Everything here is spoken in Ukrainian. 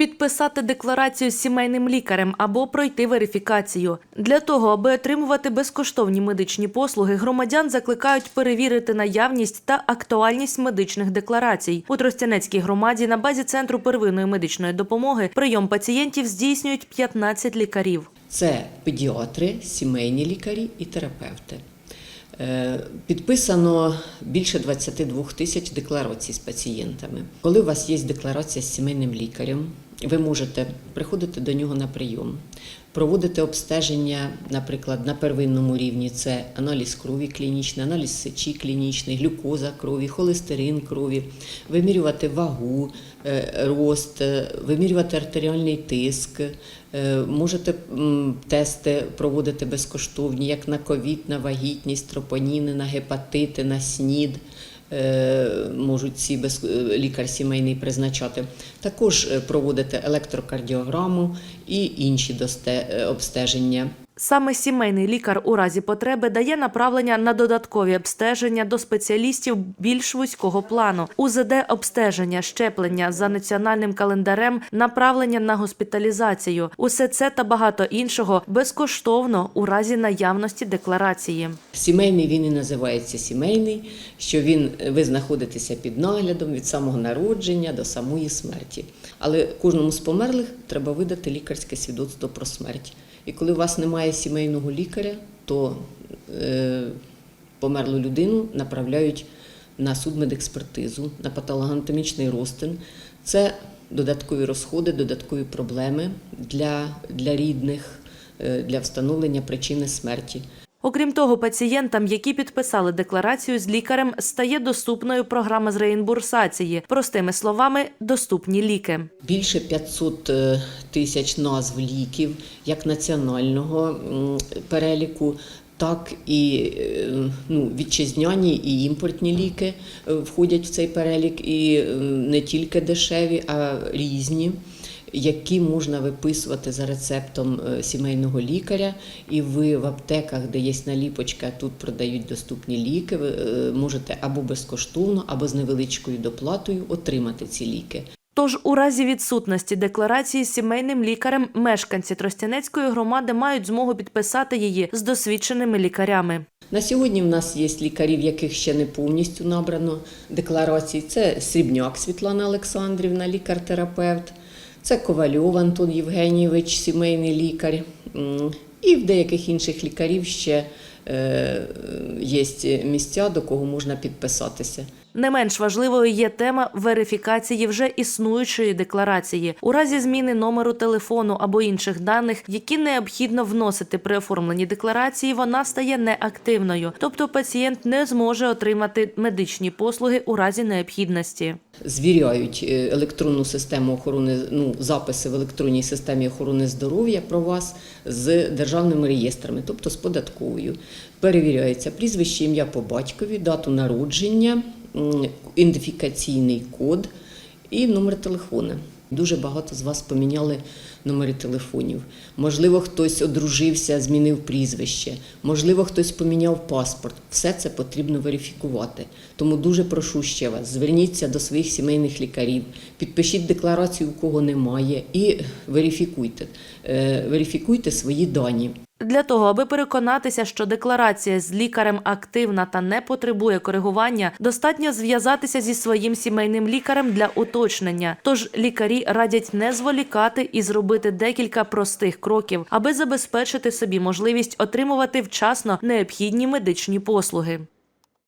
підписати декларацію з сімейним лікарем або пройти верифікацію. Для того, аби отримувати безкоштовні медичні послуги, громадян закликають перевірити наявність та актуальність медичних декларацій. У Тростянецькій громаді на базі центру первинної медичної допомоги прийом пацієнтів здійснюють 15 лікарів. Це педіатри, сімейні лікарі і терапевти. Е, Підписано більше 22 тисяч декларацій з пацієнтами. Коли у вас є декларація з сімейним лікарем, ви можете приходити до нього на прийом, проводити обстеження, наприклад, на первинному рівні це аналіз крові клінічний, аналіз сечі клінічний, глюкоза крові, холестерин крові, вимірювати вагу, е, рост, е, вимірювати артеріальний тиск. Е, Можете тести проводити безкоштовні, як на ковід, на вагітність, тропоніни, на гепатити, на снід. Е, Можуть ці е, лікар сімейний призначати. Також е, проводити електрокардіограму і інші обстеження. Саме сімейний лікар у разі потреби дає направлення на додаткові обстеження до спеціалістів більш вузького плану. УЗД обстеження, щеплення за національним календарем, направлення на госпіталізацію. Усе це та багато іншого безкоштовно у разі наявності декларації. Сімейний він і називається сімейний, що він ви знаходитеся під наглядом від самого народження до самої смерті. Але кожному з померлих треба видати лікарське свідоцтво про смерть. І коли у вас немає сімейного лікаря, то е, померлу людину направляють на судмедекспертизу, на патологоанатомічний розтин. Це додаткові розходи, додаткові проблеми для, для рідних, е, для встановлення причини смерті. Окрім того, пацієнтам, які підписали декларацію з лікарем, стає доступною програма з реімбурсації. Простими словами, доступні ліки. Більше 500 е, тисяч назв ліків, як національного переліку, так і е, ну, вітчизняні і імпортні ліки е, входять в цей перелік, і не тільки дешеві, а різні. Які можна виписувати за рецептом е, сімейного лікаря, і ви в аптеках, де є наліпочка, тут продають доступні ліки, ви е, можете або безкоштовно, або з невеличкою доплатою отримати ці ліки. Тож у разі відсутності декларації з сімейним лікарем мешканці Тростянецької громади мають змогу підписати її з досвідченими лікарями. На сьогодні в нас є лікарі, в яких ще не повністю набрано декларацій. Це Срібняк Світлана Олександрівна, лікар-терапевт, це Ковальов Антон Євгенійович, сімейний лікар. І в деяких інших лікарів ще е, є місця, до кого можна підписатися. Не менш важливою є тема верифікації вже існуючої декларації. У разі зміни номеру телефону або інших даних, які необхідно вносити при оформленні декларації, вона стає неактивною, тобто пацієнт не зможе отримати медичні послуги у разі необхідності. звіряють е, електронну систему охорони, ну, записи в електронній системі охорони здоров'я про вас з державними реєстрами, тобто з податковою. Перевіряється прізвище, ім'я по батькові, дату народження, ідентифікаційний код і номер телефона. Дуже багато з вас поміняли номери телефонів. Можливо, хтось одружився, змінив прізвище, можливо, хтось поміняв паспорт. Все це потрібно верифікувати. Тому дуже прошу ще вас, зверніться до своїх сімейних лікарів, підпишіть декларацію, у кого немає, і верифікуйте, Е, верифікуйте свої дані. Для того, аби переконатися, що декларація з лікарем активна та не потребує коригування, достатньо зв'язатися зі своїм сімейним лікарем для уточнення. Тож лікарі радять не зволікати і зробити декілька простих кроків, аби забезпечити собі можливість отримувати вчасно необхідні медичні послуги.